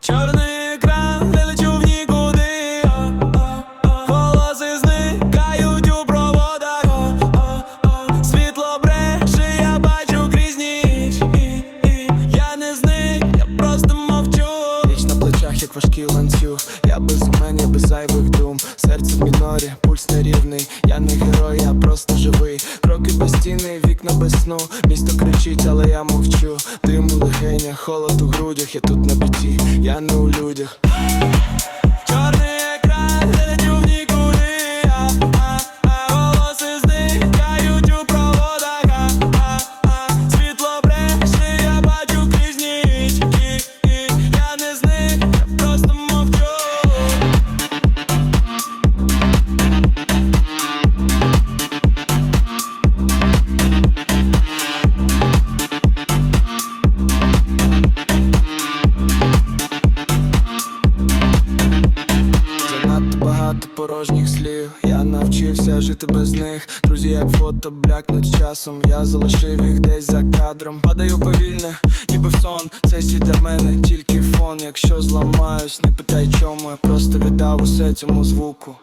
Чорний екран вилечу в нікуди, волоси зникають у проводах, світло бреше, я бачу крізь Я не зник, я просто мовчу. Річ на плечах, як важкий ланцюг, я без мене, без зайвих дум. Серце в мінорі, пульс нерівний, я не герой, я просто живий. Кроки постійний, вікна без сну, місто кричить, але я мовчу. Диму легеня, холод у грудях, я тут на біті, я не у людях. Багато порожніх слів. Я навчився жити без них. Друзі, як фото блякнуть часом. Я залишив їх десь за кадром. Падаю повільне, ніби в сон. Цей світ для мене тільки фон. Якщо зламаюсь, не питай чому. Я просто віддав усе цьому звуку.